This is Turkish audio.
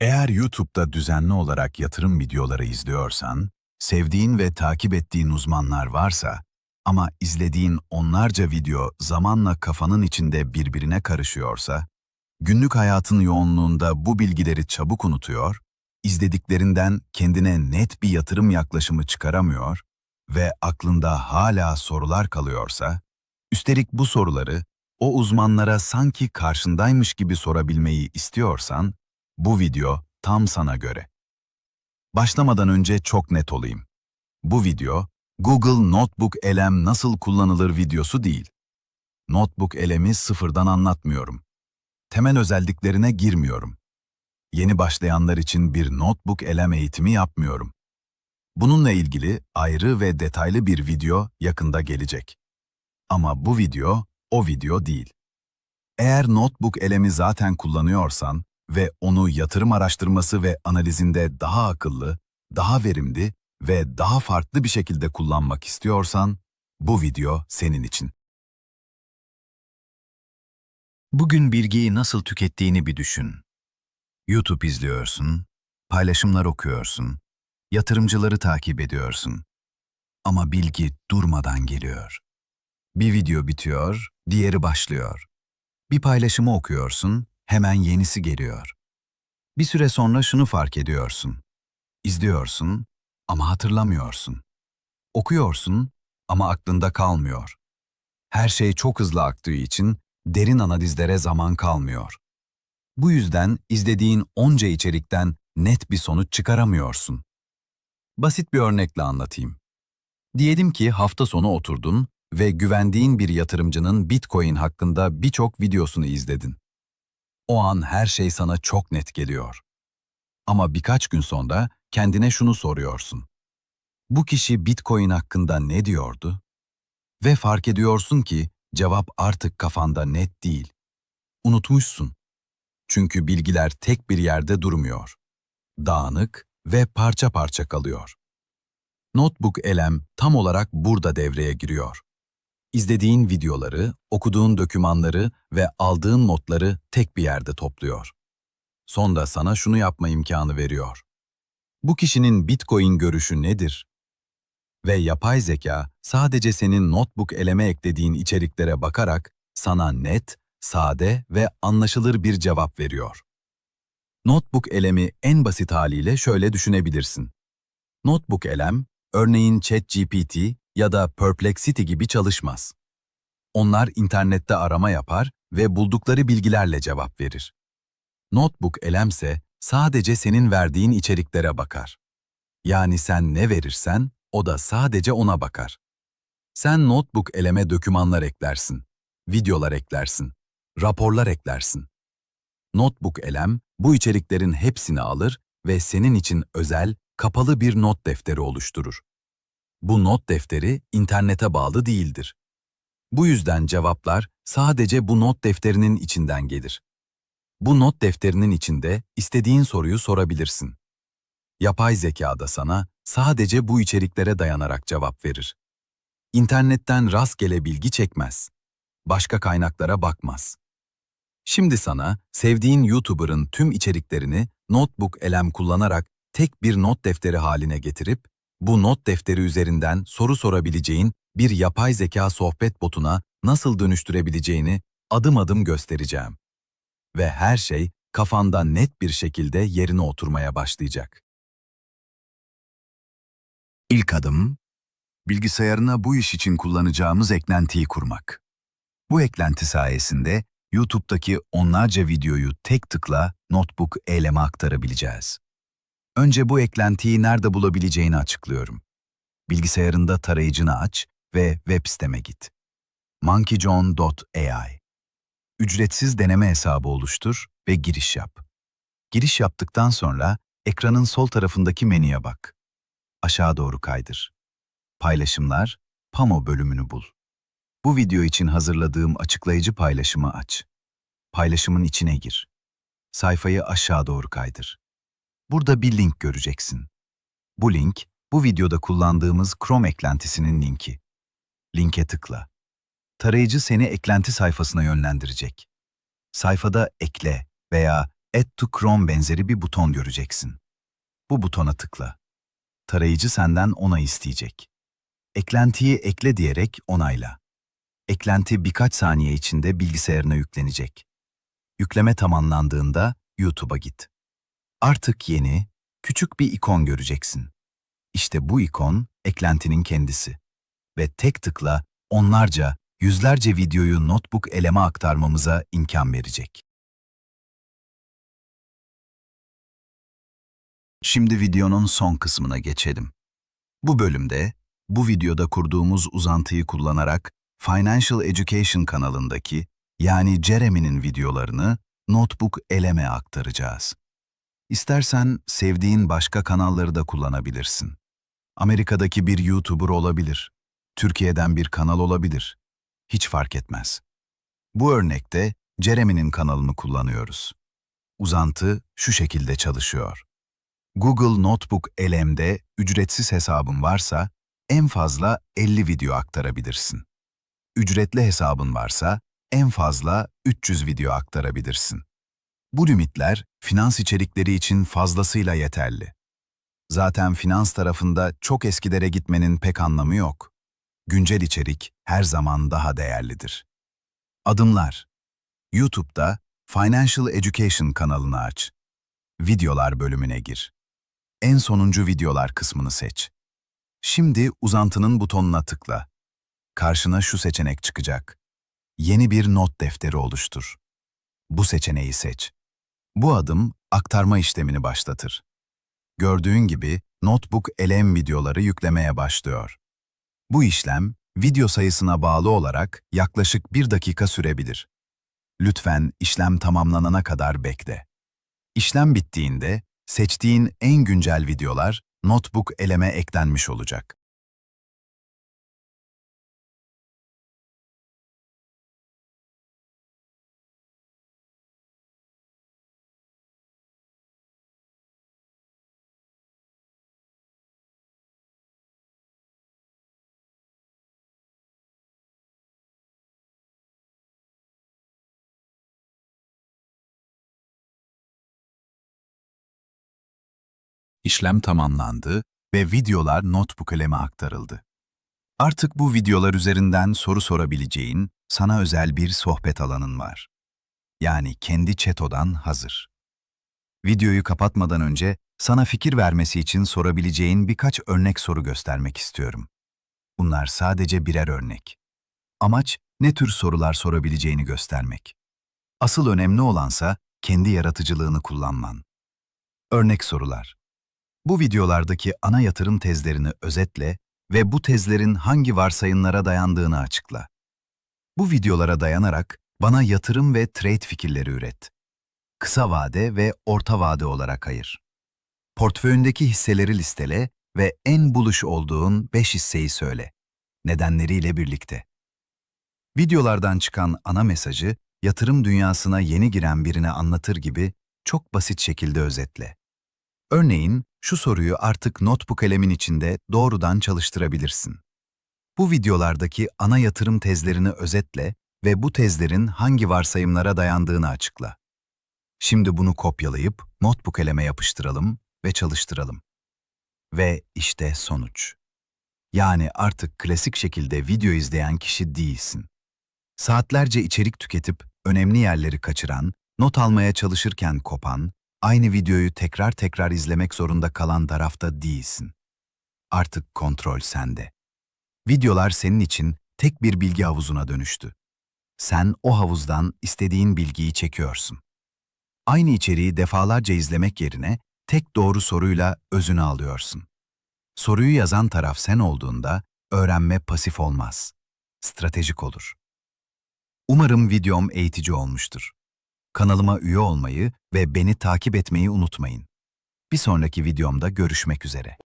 Eğer YouTube'da düzenli olarak yatırım videoları izliyorsan, sevdiğin ve takip ettiğin uzmanlar varsa ama izlediğin onlarca video zamanla kafanın içinde birbirine karışıyorsa, günlük hayatın yoğunluğunda bu bilgileri çabuk unutuyor, izlediklerinden kendine net bir yatırım yaklaşımı çıkaramıyor ve aklında hala sorular kalıyorsa, üstelik bu soruları o uzmanlara sanki karşındaymış gibi sorabilmeyi istiyorsan, bu video tam sana göre. Başlamadan önce çok net olayım. Bu video, Google Notebook elem nasıl kullanılır videosu değil. Notebook elemi sıfırdan anlatmıyorum. Temel özelliklerine girmiyorum. Yeni başlayanlar için bir notebook elem eğitimi yapmıyorum. Bununla ilgili ayrı ve detaylı bir video yakında gelecek. Ama bu video o video değil. Eğer notebook elemi zaten kullanıyorsan ve onu yatırım araştırması ve analizinde daha akıllı, daha verimli ve daha farklı bir şekilde kullanmak istiyorsan, bu video senin için. Bugün bilgiyi nasıl tükettiğini bir düşün. YouTube izliyorsun, paylaşımlar okuyorsun, yatırımcıları takip ediyorsun. Ama bilgi durmadan geliyor. Bir video bitiyor, diğeri başlıyor. Bir paylaşımı okuyorsun, hemen yenisi geliyor. Bir süre sonra şunu fark ediyorsun. İzliyorsun ama hatırlamıyorsun. Okuyorsun ama aklında kalmıyor. Her şey çok hızlı aktığı için derin analizlere zaman kalmıyor. Bu yüzden izlediğin onca içerikten net bir sonuç çıkaramıyorsun. Basit bir örnekle anlatayım. Diyelim ki hafta sonu oturdun ve güvendiğin bir yatırımcının Bitcoin hakkında birçok videosunu izledin. O an her şey sana çok net geliyor. Ama birkaç gün sonra kendine şunu soruyorsun. Bu kişi Bitcoin hakkında ne diyordu? Ve fark ediyorsun ki cevap artık kafanda net değil. Unutmuşsun. Çünkü bilgiler tek bir yerde durmuyor. Dağınık ve parça parça kalıyor. Notebook elem tam olarak burada devreye giriyor. İzlediğin videoları, okuduğun dokümanları ve aldığın notları tek bir yerde topluyor. Sonra sana şunu yapma imkanı veriyor. Bu kişinin Bitcoin görüşü nedir? Ve yapay zeka sadece senin notebook eleme eklediğin içeriklere bakarak sana net, sade ve anlaşılır bir cevap veriyor. Notebook elemi en basit haliyle şöyle düşünebilirsin. Notebook elem, örneğin ChatGPT ya da Perplexity gibi çalışmaz. Onlar internette arama yapar ve buldukları bilgilerle cevap verir. Notebook elemse sadece senin verdiğin içeriklere bakar. Yani sen ne verirsen o da sadece ona bakar. Sen notebook eleme dokümanlar eklersin, videolar eklersin, raporlar eklersin. Notebook elem bu içeriklerin hepsini alır ve senin için özel, kapalı bir not defteri oluşturur. Bu not defteri internete bağlı değildir. Bu yüzden cevaplar sadece bu not defterinin içinden gelir. Bu not defterinin içinde istediğin soruyu sorabilirsin. Yapay zeka da sana sadece bu içeriklere dayanarak cevap verir. İnternetten rastgele bilgi çekmez. Başka kaynaklara bakmaz. Şimdi sana sevdiğin YouTuber'ın tüm içeriklerini Notebook elem kullanarak tek bir not defteri haline getirip bu not defteri üzerinden soru sorabileceğin bir yapay zeka sohbet botuna nasıl dönüştürebileceğini adım adım göstereceğim. Ve her şey kafanda net bir şekilde yerine oturmaya başlayacak. İlk adım, bilgisayarına bu iş için kullanacağımız eklentiyi kurmak. Bu eklenti sayesinde YouTube'daki onlarca videoyu tek tıkla notebook eyleme aktarabileceğiz. Önce bu eklentiyi nerede bulabileceğini açıklıyorum. Bilgisayarında tarayıcını aç ve web siteme git. monkeyjohn.ai Ücretsiz deneme hesabı oluştur ve giriş yap. Giriş yaptıktan sonra ekranın sol tarafındaki menüye bak. Aşağı doğru kaydır. Paylaşımlar, Pamo bölümünü bul. Bu video için hazırladığım açıklayıcı paylaşımı aç. Paylaşımın içine gir. Sayfayı aşağı doğru kaydır. Burada bir link göreceksin. Bu link, bu videoda kullandığımız Chrome eklentisinin linki. Linke tıkla. Tarayıcı seni eklenti sayfasına yönlendirecek. Sayfada ekle veya Add to Chrome benzeri bir buton göreceksin. Bu butona tıkla. Tarayıcı senden onay isteyecek. Eklentiyi ekle diyerek onayla. Eklenti birkaç saniye içinde bilgisayarına yüklenecek. Yükleme tamamlandığında YouTube'a git. Artık yeni, küçük bir ikon göreceksin. İşte bu ikon eklentinin kendisi. Ve tek tıkla onlarca, yüzlerce videoyu notebook eleme aktarmamıza imkan verecek. Şimdi videonun son kısmına geçelim. Bu bölümde, bu videoda kurduğumuz uzantıyı kullanarak Financial Education kanalındaki yani Jeremy'nin videolarını notebook eleme aktaracağız. İstersen sevdiğin başka kanalları da kullanabilirsin. Amerika'daki bir YouTuber olabilir. Türkiye'den bir kanal olabilir. Hiç fark etmez. Bu örnekte Jeremy'nin kanalını kullanıyoruz. Uzantı şu şekilde çalışıyor. Google Notebook LM'de ücretsiz hesabın varsa en fazla 50 video aktarabilirsin. Ücretli hesabın varsa en fazla 300 video aktarabilirsin. Bu limitler finans içerikleri için fazlasıyla yeterli. Zaten finans tarafında çok eskilere gitmenin pek anlamı yok. Güncel içerik her zaman daha değerlidir. Adımlar YouTube'da Financial Education kanalını aç. Videolar bölümüne gir. En sonuncu videolar kısmını seç. Şimdi uzantının butonuna tıkla. Karşına şu seçenek çıkacak. Yeni bir not defteri oluştur. Bu seçeneği seç. Bu adım aktarma işlemini başlatır. Gördüğün gibi Notebook LM videoları yüklemeye başlıyor. Bu işlem video sayısına bağlı olarak yaklaşık bir dakika sürebilir. Lütfen işlem tamamlanana kadar bekle. İşlem bittiğinde seçtiğin en güncel videolar Notebook eleme eklenmiş olacak. İşlem tamamlandı ve videolar Notebook eleme aktarıldı. Artık bu videolar üzerinden soru sorabileceğin, sana özel bir sohbet alanın var. Yani kendi chat odan hazır. Videoyu kapatmadan önce sana fikir vermesi için sorabileceğin birkaç örnek soru göstermek istiyorum. Bunlar sadece birer örnek. Amaç ne tür sorular sorabileceğini göstermek. Asıl önemli olansa kendi yaratıcılığını kullanman. Örnek sorular. Bu videolardaki ana yatırım tezlerini özetle ve bu tezlerin hangi varsayımlara dayandığını açıkla. Bu videolara dayanarak bana yatırım ve trade fikirleri üret. Kısa vade ve orta vade olarak ayır. Portföyündeki hisseleri listele ve en buluş olduğun 5 hisseyi söyle. Nedenleriyle birlikte. Videolardan çıkan ana mesajı yatırım dünyasına yeni giren birine anlatır gibi çok basit şekilde özetle. Örneğin, şu soruyu artık notebook elemin içinde doğrudan çalıştırabilirsin. Bu videolardaki ana yatırım tezlerini özetle ve bu tezlerin hangi varsayımlara dayandığını açıkla. Şimdi bunu kopyalayıp notebook eleme yapıştıralım ve çalıştıralım. Ve işte sonuç. Yani artık klasik şekilde video izleyen kişi değilsin. Saatlerce içerik tüketip önemli yerleri kaçıran, not almaya çalışırken kopan, aynı videoyu tekrar tekrar izlemek zorunda kalan tarafta değilsin. Artık kontrol sende. Videolar senin için tek bir bilgi havuzuna dönüştü. Sen o havuzdan istediğin bilgiyi çekiyorsun. Aynı içeriği defalarca izlemek yerine tek doğru soruyla özünü alıyorsun. Soruyu yazan taraf sen olduğunda öğrenme pasif olmaz. Stratejik olur. Umarım videom eğitici olmuştur. Kanalıma üye olmayı ve beni takip etmeyi unutmayın. Bir sonraki videomda görüşmek üzere.